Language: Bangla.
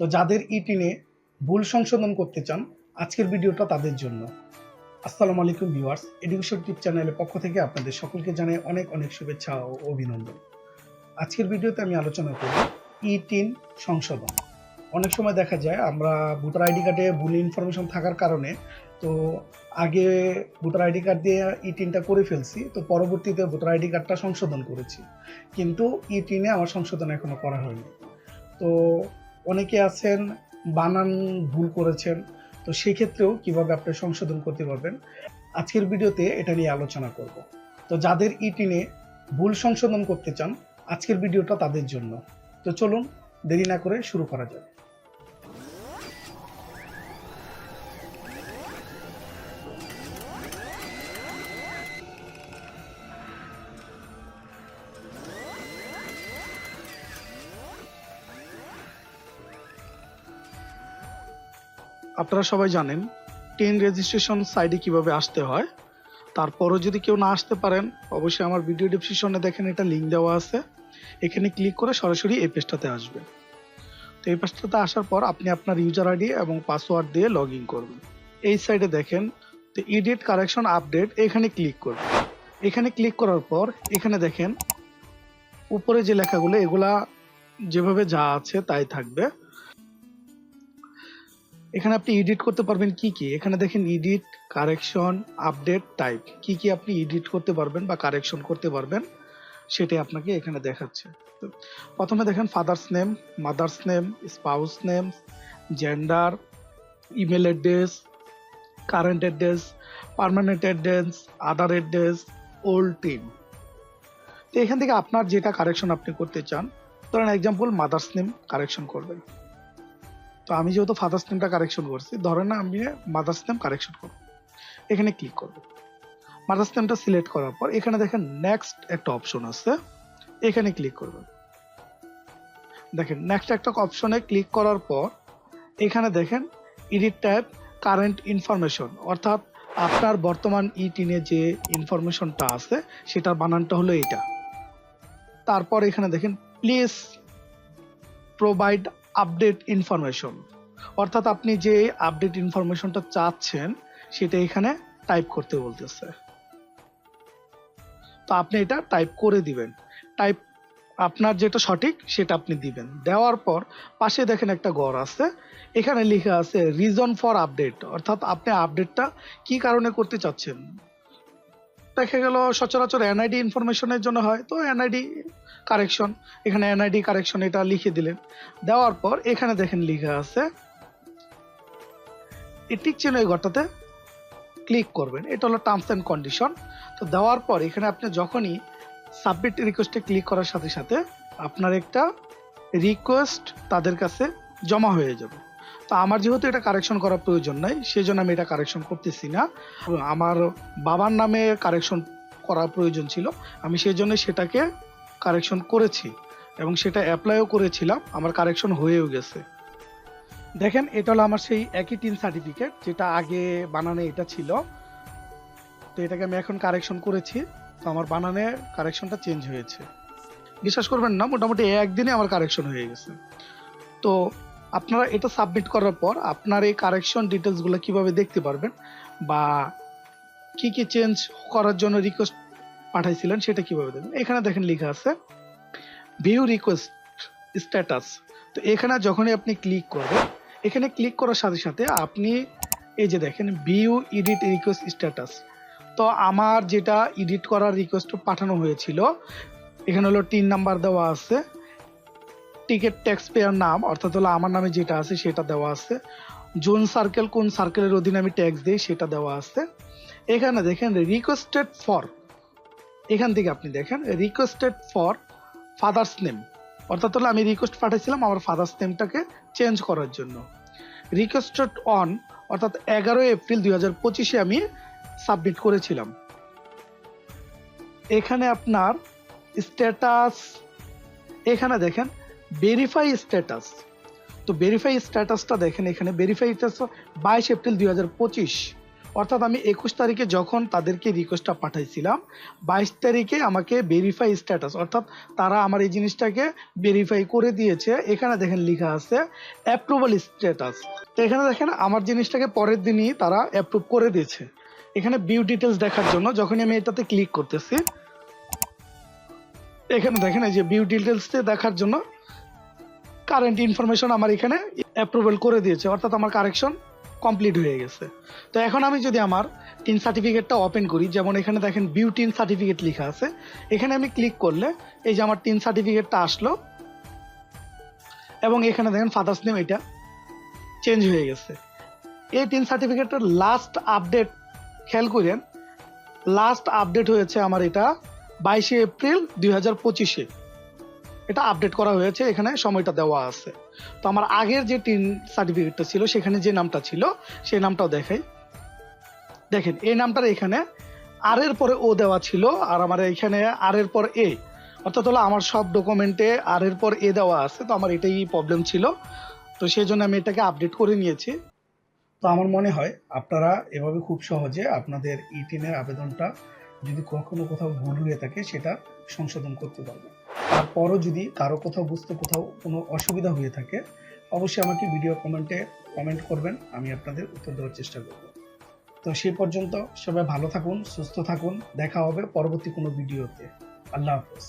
তো যাদের ইটিনে ভুল সংশোধন করতে চান, আজকের ভিডিওটা তাদের জন্য। আসসালামু আলাইকুম ভিউয়ার্স এডুকেশন টিপ চ্যানেলের পক্ষ থেকে আপনাদের সকলকে জানাই অনেক অনেক শুভেচ্ছা ও অভিনন্দন। আজকের ভিডিওতে আমি আলোচনা করব ই টিন সংশোধন। অনেক সময় দেখা যায় আমরা ভোটার আইডি কার্ডে ভুল ইনফরমেশন থাকার কারণে তো আগে ভোটার আইডি কার্ড দিয়ে ই টিনটা করে ফেলছি, তো পরবর্তীতে ভোটার আইডি কার্ডটা সংশোধন করেছি। কিন্তু ই টিনে আমার সংশোধন এখনও করা হয়নি। তো অনেকে আছেন, বানান ভুল করেছেন, তো সেই ক্ষেত্রেও কীভাবে আপনি সংশোধন করতে পারবেন, আজকের ভিডিওতে এটা নিয়ে আলোচনা করব। তো যাদের ইটিনে ভুল সংশোধন করতে চান, আজকের ভিডিওটা তাদের জন্য। তো চলুন দেরি না করে শুরু করা যাক। আপনারা সবাই জানেন টেন রেজিস্ট্রেশন সাইডে কীভাবে আসতে হয়। তারপরও যদি কেউ না আসতে পারেন, অবশ্যই আমার ভিডিও ডিসক্রিপশনে দেখেন, এটা লিঙ্ক দেওয়া আছে। এখানে ক্লিক করে সরাসরি এই পেজটাতে আসবে তো এই পেজটাতে আসার পর আপনি আপনার ইউজার আইডি এবং পাসওয়ার্ড দিয়ে লগ ইন করবেন। এই সাইডে দেখেন তো ইডিট কারেকশন আপডেট এখানে ক্লিক করবেন। এখানে ক্লিক করার পর এখানে দেখেন, উপরে যে লেখাগুলো, এগুলা যেভাবে যা আছে তাই থাকবে। এখানে আপনি এডিট করতে পারবেন কি কি? এখানে দেখেন এডিট কারেকশন আপডেট টাইপ কি কি আপনি এডিট করতে পারবেন বা কারেকশন করতে পারবেন, সেটাই আপনাকে এখানে দেখাচ্ছে। প্রথমে দেখেন father's name mother's name spouse name gender email address current address permanent address other address old team তো এখান থেকে আপনার যেটা কারেকশন আপনি করতে চান, ধরেন এক্সাম্পল মাদার্স নেম কারেকশন করবেন। তো আমি যেহেতু ফাদার্স নেমটা কারেকশন করছি ধরেন না আমি মাদার্স নেম কারেকশন করব। এখানে ক্লিক করব। মাদার্স নেমটা সিলেক্ট করার পর এখানে দেখেন নেক্সট একটা অপশন আছে। এখানে ক্লিক করবেন দেখেন নেক্সট একটা অপশনে ক্লিক করার পর এখানে দেখেন এডিট ট্যাব কারেন্ট ইনফরমেশন অর্থাৎ আপনার বর্তমান ই টিনে যে ইনফরমেশনটা আছে, সেটার বানানটা হলো এটা তারপর এখানে দেখেন প্লিজ প্রোভাইড আপডেট ইনফরমেশন অর্থাৎ আপনি যে আপডেট ইনফরমেশনটা চাচ্ছেন, সেটা এখানে টাইপ করতে বলতেছে। তো আপনি এটা টাইপ করে দিবেন। টাইপ আপনার যেটা সঠিক, সেটা আপনি দিবেন। দেওয়ার পর পাশে দেখেন একটা গড় আছে। এখানে লেখা আছে রিজন ফর আপডেট অর্থাৎ আপনি আপডেটটা কি কারণে করতে চাচ্ছেন? দেখা গেল সচরাচর এনআইডি ইনফরমেশনের জন্য হয়, তো এনআইডি কারেকশন এখানে এনআইডি কারেকশন এটা লিখে দিলেন। দেওয়ার পর এখানে দেখেন লিখা আছে, এই টিক চিহ্ন এই ঘরটাতে ক্লিক করবেন, এটা হলো টার্মস অ্যান্ড কন্ডিশন তো দেওয়ার পর এখানে আপনি যখনই সাবমিট রিকোয়েস্টে ক্লিক করার সাথে সাথে আপনার একটা রিকোয়েস্ট তাদের কাছে জমা হয়ে যাবে। তো আমার যেহেতু এটা কারেকশন করার প্রয়োজন নাই সেই জন্য আমি এটা কারেকশন করতেছি না। আমার বাবার নামে কারেকশন করার প্রয়োজন ছিল, আমি সেই জন্য সেটাকে কারেকশন করেছি এবং সেটা অ্যাপ্লাইও করেছিলাম, আমার কারেকশন হয়েও গেছে। দেখেন, এটা হলো আমার সেই একই টিন সার্টিফিকেট যেটা আগে বানানে এটা ছিল। তো এটাকে আমি এখন কারেকশন করেছি, তো আমার বানানে কারেকশনটা চেঞ্জ হয়েছে। বিশ্বাস করবেন না, মোটামুটি একদিনে আমার কারেকশন হয়ে গেছে। তো আপনারা এটা সাবমিট করার পর আপনার এই কারেকশন ডিটেলসগুলো কীভাবে দেখতে পারবেন বা কি কি চেঞ্জ করার জন্য রিকোয়েস্ট পাঠাইছিলেন সেটা কীভাবে দেখবেন? এখানে দেখেন লেখা আছে ভিউ রিকোয়েস্ট স্ট্যাটাস তো এখানে যখনই আপনি ক্লিক করবেন, এখানে ক্লিক করার সাথে সাথে আপনি এই যে দেখেন ভিউ এডিট রিকোয়েস্ট স্ট্যাটাস তো আমার যেটা এডিট করার রিকোয়েস্ট পাঠানো হয়েছিল, এখানে হলো তিন নাম্বার দেওয়া আছে টিকিট ট্যাক্স পেয়ার নাম, অর্থাৎ হলো আমার নামে যেটা আছে সেটা দেওয়া আছে। জোন সার্কেল কোন সার্কেলের অধীনে আমি ট্যাক্স দিই সেটা দেওয়া আছে। এখানে দেখেন রিকোয়েস্টেড ফর এখান থেকে আপনি দেখেন রিকোয়েস্টেড ফর ফাদার্স নেম অর্থাৎ হলো আমি রিকোয়েস্ট পাঠিয়েছিলাম আমার ফাদার্স নেমটাকে চেঞ্জ করার জন্য। রিকোয়েস্টেড অন অর্থাৎ এগারোই এপ্রিল দুই হাজার পঁচিশে আমি সাবমিট করেছিলাম। এখানে আপনার স্ট্যাটাস এখানে দেখেন ভেরিফাই স্ট্যাটাস তো ভেরিফাই স্ট্যাটাসটা দেখেন এখানে। ভেরিফাই স্ট্যাটাস বাইশ এপ্রিল দুই হাজার পঁচিশ। অর্থাৎ আমি একুশ তারিখে যখন তাদেরকে রিকোয়েস্টটা পাঠাইছিলাম, বাইশ তারিখে আমাকে ভেরিফাই স্ট্যাটাস অর্থাৎ তারা আমার এই জিনিসটাকে ভেরিফাই করে দিয়েছে। এখানে দেখেন লেখা আছে অ্যাপ্রুভাল স্ট্যাটাস তো এখানে দেখেন আমার জিনিসটাকে পরের দিনই তারা অ্যাপ্রুভ করে দিয়েছে। এখানে ভিউ ডিটেলস দেখার জন্য যখনই আমি এটাতে ক্লিক করতেছি, এখানে দেখেন এই যে ভিউ ডিটেলস দেখার জন্য কারেন্ট ইনফরমেশন আমার এখানে অ্যাপ্রুভেল করে দিয়েছে, অর্থাৎ আমার কারেকশন কমপ্লিট হয়ে গেছে। তো এখন আমি যদি আমার টিন সার্টিফিকেটটা ওপেন করি, যেমন এখানে দেখেন বিউ টিন সার্টিফিকেট লেখা আছে, এখানে আমি ক্লিক করলে এই যে আমার টিন সার্টিফিকেটটা আসলো, এবং এখানে দেখেন ফাদার্স নেম এটা চেঞ্জ হয়ে গেছে। এই টিন সার্টিফিকেটের লাস্ট আপডেট খেয়াল করেন লাস্ট আপডেট হয়েছে আমার এটা বাইশে এপ্রিল দুই হাজার পঁচিশে। এটা আপডেট করা হয়েছে, এখানে সময়টা দেওয়া আছে। তো আমার আগের যে টিন সার্টিফিকেটটা ছিল, সেখানে যে নামটা ছিল, সেই নামটাও দেখাই। দেখেন, এই নামটার এখানে আর এর পরে ও দেওয়া ছিল, আর আমার এখানে আর এর পর এ অর্থাৎ হলো আমার সব ডকুমেন্টে আর এর পর এ দেওয়া আছে, তো আমার এটাই প্রবলেম ছিল। তো সেই জন্য আমি এটাকে আপডেট করে নিয়েছি। তো আমার মনে হয় আপনারা এভাবে খুব সহজে আপনাদের ই টিনের আবেদনটা যদি কখনো কোথাও ভুল হয়ে থাকে, সেটা সংশোধন করতে পারবেন তারপরও যদি কারও কোথাও বুঝতে কোথাও কোনো অসুবিধা হয়ে থাকে, অবশ্যই আমাকে ভিডিও কমেন্টে কমেন্ট করবেন, আমি আপনাদের উত্তর দেওয়ার চেষ্টা করব। তো সেই পর্যন্ত সবাই ভালো থাকুন, সুস্থ থাকুন, দেখা হবে পরবর্তী কোনো ভিডিওতে আল্লাহ হাফেজ।